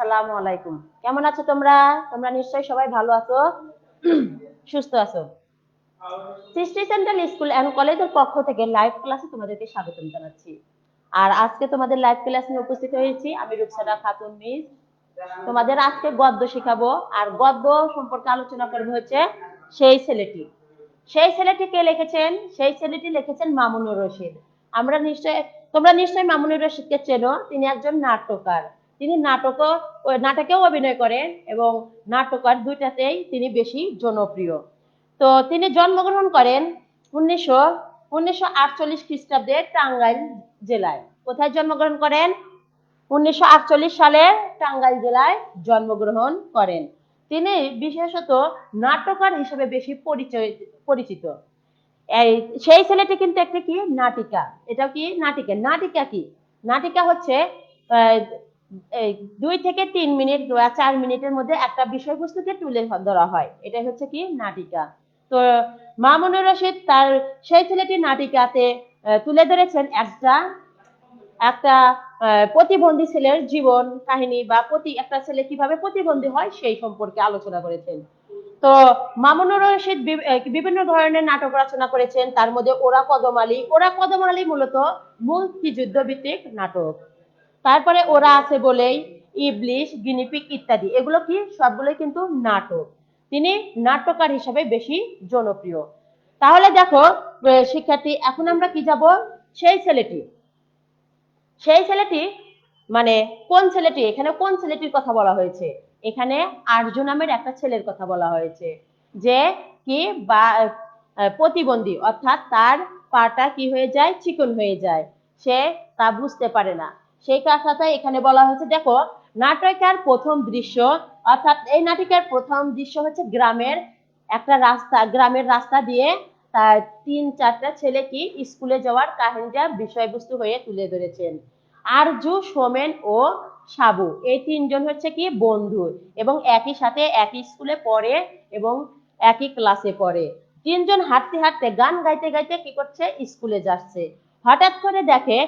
আসসালামু আলাইকুম। কেমন আছো তোমরা? তোমরা নিশ্চয়ই সবাই ভালো আছো, সুস্থ আছো। সৃষ্টি সেন্ট্রাল স্কুল অ্যান্ড কলেজের পক্ষ থেকে লাইভ ক্লাসে তোমাদেরকে স্বাগতম জানাচ্ছি। আর আজকে তোমাদের লাইভ ক্লাস নিয়ে উপস্থিত হয়েছি আমি রূপসাদা খাতুন মিস। তোমাদের আজকে গদ্য শেখাবো, আর গদ্য সম্পর্কে আলোচনা করব হচ্ছে সেই ছেলেটি। সেই ছেলেটি কে লিখেছেন? সেই ছেলেটি লিখেছেন মামুনুর রশিদ। আমরা নিশ্চয়, তোমরা নিশ্চয়ই মামুনুর রশিদকে চেনো, তিনি একজন নাট্যকার। তিনি নাটকও নাটকেও অভিনয় করেন এবং নাটকার দুইটাতেই তিনি বেশি জনপ্রিয়। তো তিনি জন্মগ্রহণ করেন উনিশশো উনিশশো আটচল্লিশ খ্রিস্টাব্দে টাঙ্গাইল জেলায়। কোথায় জন্মগ্রহণ করেন? উনিশশো আটচল্লিশ সালে টাঙ্গাইল জেলায় জন্মগ্রহণ করেন। তিনি বিশেষত নাট্যকার হিসেবে বেশি পরিচয়, পরিচিত। এই, সেই ছেলেটি কিন্তু একটা কি? নাটিকা। এটা কি নাটিকা? নাটিকা কি? নাটিকা হচ্ছে এই দুই থেকে তিন মিনিট বা চার মিনিটের মধ্যে একটা বিষয়বস্তুকে তুলে ধরা হয়। এটা হচ্ছে কি নাটিকা। তো মামুনুর রশিদ তার সেই ছেলেটি নাটিকাতে তুলে ধরেছেন একটা একটা প্রতিবন্ধী ছেলের জীবন কাহিনী বা প্রতি একটা ছেলে কীভাবে প্রতিবন্ধী হয় সেই সম্পর্কে আলোচনা করেছেন। তো মামুনুর রশিদ বিভিন্ন ধরনের নাটক রচনা করেছেন। তার মধ্যে ওরা কদম আলী ওরা কদম আলী মূলত মুক্তিযুদ্ধ ভিত্তিক নাটক। তারপরে ওরা আছে বলেই ইবলিশ গিনিপিক ইত্যাদি। এগুলো কি? সবগুলোই কিন্তু নাটক। তিনি নাট্যকার হিসাবে বেশি জনপ্রিয়। তাহলে দেখো শিক্ষার্থী, এখন আমরা কি যাব? সেই ছেলেটি। সেই ছেলেটি মানে কোন ছেলেটি? এখানে কোন ছেলেটির কথা বলা হয়েছে? এখানে আর্য নামের একটা ছেলের কথা বলা হয়েছে। যে কি বা প্রতিবন্ধী। অর্থাৎ তার পাটা কি হয়ে যায়? চিকন হয়ে যায়। সে তা বুঝতে পারে না। সেই কথাটা এখানে বলা হয়েছে, দেখো, নাটকের প্রথম দৃশ্য, অর্থাৎ এই নাটিকার প্রথম দৃশ্য হচ্ছে গ্রামের একটা রাস্তা, গ্রামের রাস্তা দিয়ে তার তিন, চারটা ছেলে কি স্কুলে যাওয়ার কাহিনীটা, বিষয়বস্তু হয়ে তুলে ধরেছেন। আরজু, সোমেন ও সাবু, এই তিনজন হচ্ছে কি বন্ধু এবং একই সাথে একই স্কুলে পড়ে এবং একই ক্লাসে পড়ে। তিনজন হাঁটতে হাঁটতে, গান গাইতে গাইতে কি করছে? স্কুলে যাচ্ছে। হঠাৎ করে দেখে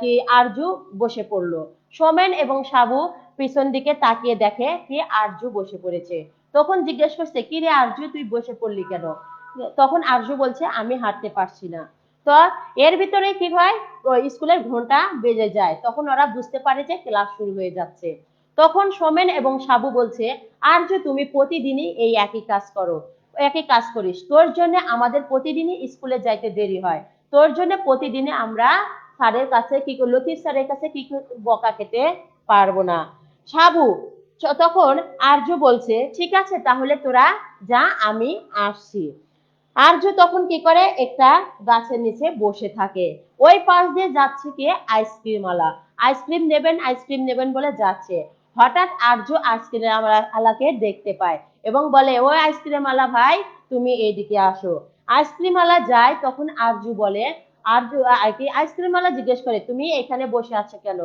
কি আরজু বসে পড়ল। সোমেন এবং সাবু পিছন দিকে তাকিয়ে দেখে কি আরজু বসে পড়েছে। তখন জিজ্ঞেস করছে, কি রে আরজু, তুই বসে পড়লি কেন? তখন আরজু বলছে, আমি হাঁটতে পারছি না। তো এর ভিতরে কি হয়? স্কুলের ঘণ্টা বেজে যায়। তখন ওরা বুঝতে পারে যে ক্লাস শুরু হয়ে যাচ্ছে। তখন সোমেন এবং সাবু বলছে, আরজু, তুমি প্রতিদিনই এই একই কাজ করো, একই কাজ করিস। তোর জন্য আমাদের প্রতিদিনই স্কুলে যাইতে দেরি হয়। তোর জন্য প্রতিদিনে আমরা স্যারের কাছে কি লতিফ স্যারের কাছে কি বকা খেতে পারব না। সাবু তখন আর্য বলছে, ঠিক আছে, তাহলে তোরা যা, আমি আসছি। আর্য তখন কি করে, একটা গাছের নিচে বসে থাকে। ওই পাশ দিয়ে যাচ্ছে কি? আইসক্রিম আলা আইসক্রিম নেবেন আইসক্রিম নেবেন বলে যাচ্ছে। হঠাৎ আর্য আইসক্রিম আলাকে দেখতে পায় এবং বলে, ওই আলা ভাই, তুমি এইদিকে আসো। আইসক্রিম আলা যায়, তখন আরজু বলে, আরজু কি আইসক্রিম আলা জিজ্ঞেস করে, তুমি এখানে বসে আছো কেন?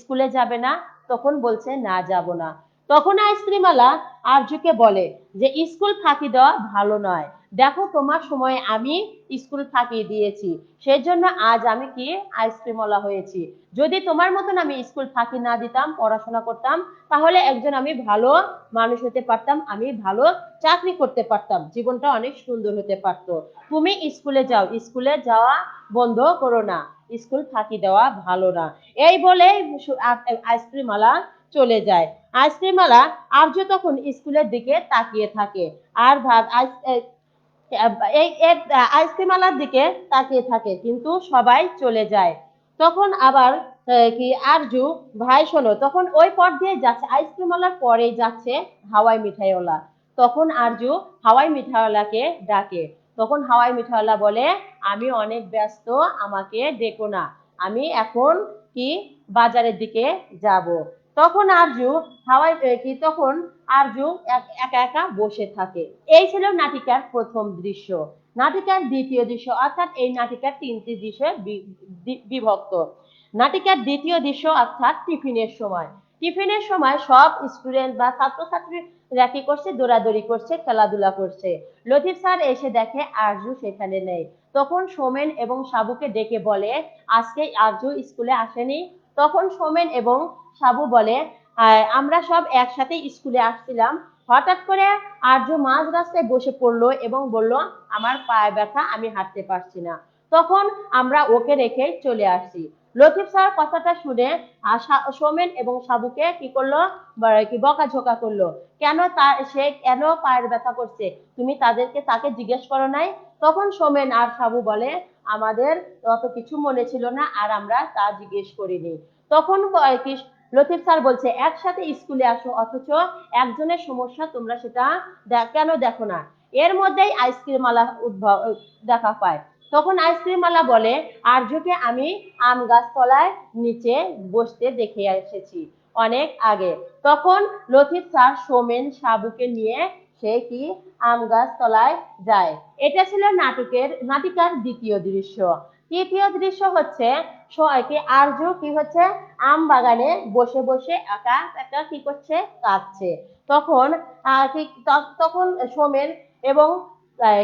স্কুলে যাবে না? তখন বলছে, না, যাব না। তখন আইসক্রিম আলা আর্যকে বলে যে, স্কুল ফাঁকি দেওয়া ভালো নয়। দেখো তোমার সময় আমি স্কুল ফাঁকি দিয়েছি। সেই জন্য আজ আমি কি আইসক্রিমওয়ালা হয়েছি। যদি তোমার মতন আমি স্কুল ফাঁকি না দিতাম, পড়াশোনা করতাম, তাহলে একজন আমি ভালো মানুষ হতে পারতাম, আমি ভালো চাকরি করতে পারতাম। জীবনটা অনেক সুন্দর হতে পারতো। তুমি স্কুলে যাও, স্কুলে যাওয়া বন্ধ করো না। স্কুল ফাঁকি দেওয়া ভালো না। এই বলে আইসক্রিমওয়ালা চলে যায়। আইসক্রিমওয়ালা আর্য তখন স্কুলের দিকে তাকিয়ে থাকে। আর ভাব এই এর আইসক্রিম দিকে তাকিয়ে থাকে, কিন্তু সবাই চলে যায়। তখন আবার কি আরজু ভাই শোনো, তখন ওই পথ দিয়ে যাচ্ছে আইসক্রিম আলার পরেই যাচ্ছে হাওয়াই মিঠাইওয়ালা। তখন আরজু হাওয়াই মিঠাইওয়ালাকে ডাকে। তখন হাওয়াই মিঠাইওয়ালা বলে, আমি অনেক ব্যস্ত, আমাকে ডেকো না। আমি এখন কি বাজারের দিকে যাব? তখন আরজু হাওয়াই কি, তখন আরজু এক- একা বসে থাকে। এই ছিল নাটিকার প্রথম দৃশ্য। নাটিকার দ্বিতীয় দৃশ্য, অর্থাৎ এই নাটিকার তিনটি দৃশ্যে বিভক্ত। নাটিকার দ্বিতীয় দৃশ্য, অর্থাৎ টিফিনের সময়। টিফিনের সময় সব স্টুডেন্ট বা ছাত্রছাত্রীরা কি করছে, দৌড়াদৌড়ি করছে, খেলাধুলা করছে। লতিফ স্যার এসে দেখে আরজু সেখানে নেই। তখন সোমেন এবং সাবুকে ডেকে বলে, আজকে আরজু স্কুলে আসেনি তখন সোমেন এবং সাবু বলে আমরা সব একসাথে স্কুলে আসছিলাম। হঠাৎ করে আর্য মাঝ রাস্তায় বসে পড়ল এবং বলল, আমার পায়ে ব্যথা, আমি হাঁটতে পারছি না তখন আমরা ওকে রেখে চলে আসছি। লতিফ স্যার কথাটা শুনে সোমেন এবং সাবুকে কি করল কি বকাঝোকা করল, কেন তার সে কেন পায়ের ব্যথা করছে? তুমি তাদেরকে, তাকে জিজ্ঞেস করো নাই তখন সোমেন আর সাবু বলে আমাদের অত কিছু মনে ছিল না আর আমরা তা জিজ্ঞেস করিনি। তখন লতিফ স্যার বলছে, একসাথে স্কুলে আসো, অথচ একজনের সমস্যা তোমরা সেটা কেন দেখো না? এর মধ্যেই আইসক্রিম আলা উদ্ভব, দেখা পায়। তখন আইসক্রিম আলা বলে, আর্যকে আমি আম গাছ তলায় নিচে বসতে দেখে এসেছি অনেক আগে। তখন লতিফ স্যার সোমেন সাবুকে নিয়ে সে কি আম গাছ তলায় যায়? এটা ছিল নাটকের, নাটিকার দ্বিতীয় দৃশ্য। তৃতীয় দৃশ্য হচ্ছে স- আর্য কি হচ্ছে? আম বাগানে বসে বসে একা একা কি করছে? কাঁদছে। তখন তখন সোমেন এবং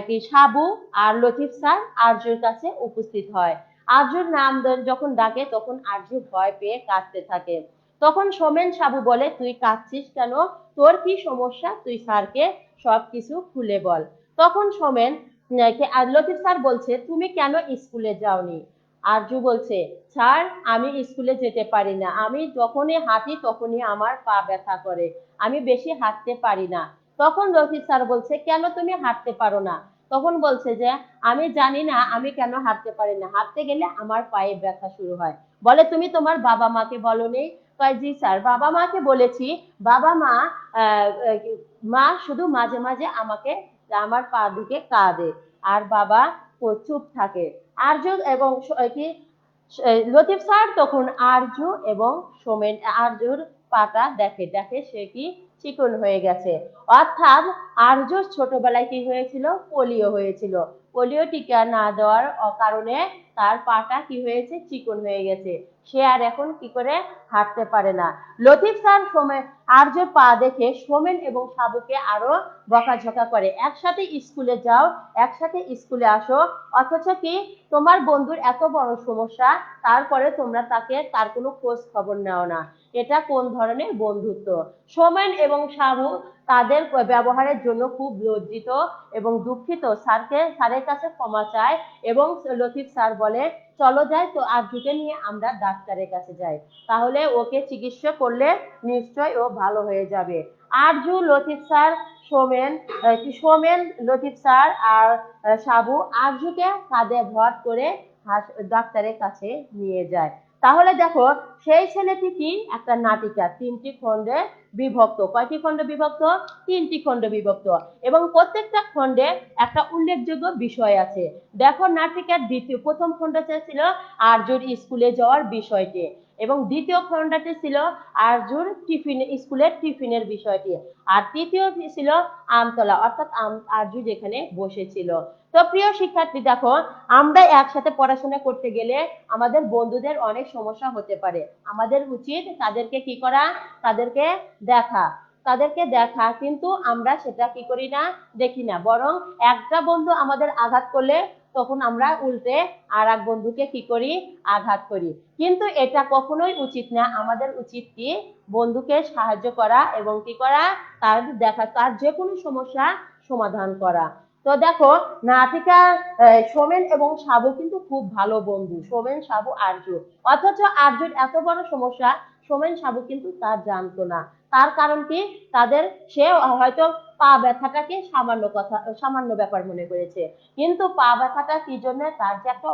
কি সাবু আর লতিফ স্যার আর্যর কাছে উপস্থিত হয়। আর্যর নাম যখন ডাকে তখন আর্য ভয় পেয়ে কাঁদতে থাকে। তখন সোমেন সাবু বলে, তুই কাঁদছিস কেন? তোর কি সমস্যা? তুই স্যারকে সবকিছু খুলে বল। তখন সোমেন লতিফ স্যার বলছে, তুমি কেন স্কুলে যাওনি? আরজু বলছে, স্যার, আমি স্কুলে যেতে পারি না। আমি যখনই হাঁটি তখনই আমার পা ব্যথা করে। আমি বেশি হাঁটতে পারি না। তখন রফিক স্যার বলছে, কেন তুমি হাঁটতে পারো না? তখন বলছে যে, আমি জানি না, আমি কেন হাঁটতে পারি না। হাঁটতে গেলে আমার পায়ে ব্যথা শুরু হয়। বলে, তুমি তোমার বাবা মাকে বলনি? কয় জি স্যার, বাবা মাকে বলেছি, বাবা মা মা শুধু মাঝে মাঝে আমাকে আমার পা দিকে কাঁদে আর বাবা চুপ থাকে। আর্য এবং কি লতিফ স্যার তখন আর্য এবং সোমেন আর্যর পাটা দেখে দেখে সে কি চিকন হয়ে গেছে। অর্থাৎ আর্য ছোটবেলায় কি হয়েছিল? পোলিও হয়েছিল। পোলিও টিকা না দেওয়ার কারণে তার পাটা কি হয়েছে? চিকন হয়ে গেছে। সে আর এখন কি করে হাঁটতে পারে না। লতিফ স্যার সোমেন আর্য পা দেখে সোমেন এবং সাবুকে আরও বকাঝকা করে, একসাথে স্কুলে যাও, একসাথে স্কুলে আসো। অথচ কি তোমার বন্ধুর এত বড় সমস্যা, তারপরে তোমরা তাকে তার কোনো খোঁজ খবর নাও না। এটা কোন ধরনের বন্ধুত্ব? সোমেন এবং সাবু তাদের ব্যবহারের জন্য খুব লজ্জিত এবং দুঃখিত। স্যারকে স্যারের কাছে ক্ষমা চায় এবং লতিফ স্যার বলে চলো যাই, তো আরজুকে নিয়ে আমরা ডাক্তারের কাছে যাই। তাহলে ওকে চিকিৎসা করলে নিশ্চয় ও ভালো হয়ে যাবে। আরজু লতিফ স্যার, সোমেন সোমেন, লতিফ স্যার আর সাবু আরজুকে কাঁধে ভর করে ডাক্তারের কাছে নিয়ে যায়। তাহলে দেখো, সেই ছেলেটি কি? একটা নাটিকা। তিনটি খণ্ডে বিভক্ত। কয়টি খণ্ডে বিভক্ত? তিনটি খণ্ডে বিভক্ত। এবং প্রত্যেকটা খণ্ডে একটা উল্লেখযোগ্য বিষয় আছে। দেখো নাটিকার দ্বিতীয়, প্রথম খণ্ড ছিল আর্যর স্কুলে যাওয়ার বিষয়টি। এবং দ্বিতীয় খণ্ডটি ছিল আর্যুর টিফিন, স্কুলের টিফিনের বিষয়টি। আর তৃতীয় ছিল আমতলা, অর্থাৎ আম- যেখানে বসেছিল। তো প্রিয় শিক্ষার্থী, দেখো, আমরা একসাথে পড়াশোনা করতে গেলে আমাদের বন্ধুদের অনেক সমস্যা হতে পারে। আমাদের উচিত তাদেরকে কি করা? তাদেরকে দেখা। তাদেরকে দেখা, কিন্তু আমরা সেটা কি করি না, দেখি না। বরং একটা বন্ধু আমাদের আঘাত করলে তখন আমরা উল্টে আর এক বন্ধুকে কি করি? আঘাত করি। কিন্তু এটা কখনোই উচিত না। আমাদের উচিত কি বন্ধুকে সাহায্য করা এবং কি করা? তার দেখা, তার যে কোনো সমস্যা সমাধান করা। তো দেখো নাটিকা সোমেন এবং সাবু কিন্তু খুব ভালো বন্ধু। সোমেন, সাবু আর্য অথচ আর্যর এত বড় সমস্যা সোমেন সাবু কিন্তু তা জানতো না। তার কারণ কি? তাদের সে হয়তো পা ব্যথাটাকে সামান্য কথা, সামান্য ব্যাপার মনে করেছে। কিন্তু পা ব্যথাটা কি জন্য? তার যে একটা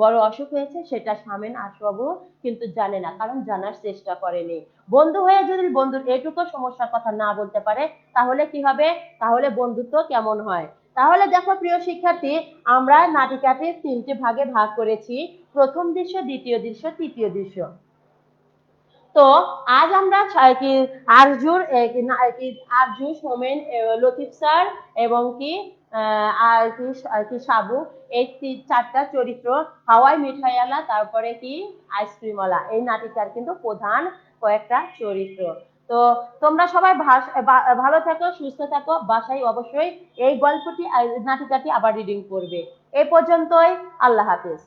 বড় অসুখ হয়েছে, সেটা সামেন আশবাবু কিন্তু জানে না, কারণ জানার চেষ্টা করেনি। বন্ধু হয়ে যদি বন্ধুর এটুকু সমস্যার কথা না বলতে পারে, তাহলে কি হবে? তাহলে বন্ধুত্ব কেমন হয়? তাহলে দেখো প্রিয় শিক্ষার্থী, আমরা নাটিকাটি তিনটি ভাগে ভাগ করেছি। প্রথম দৃশ্য, দ্বিতীয় দৃশ্য, তৃতীয় দৃশ্য। তো আজ আমরা আরজুর আরজু, সোমেন লতিফ স্যার এবং কি আর কি কি সাবু, এই চারটা চরিত্র, হাওয়াই মিঠাইওয়ালা, তারপরে কি আইসক্রিমওয়ালা, এই নাটিকার কিন্তু প্রধান কয়েকটা চরিত্র। তো তোমরা সবাই ভালো থাকো, সুস্থ থাকো, বাসায় অবশ্যই এই গল্পটি নাটিকাটি আবার রিডিং করবে। এই পর্যন্তই, আল্লাহ হাফেজ।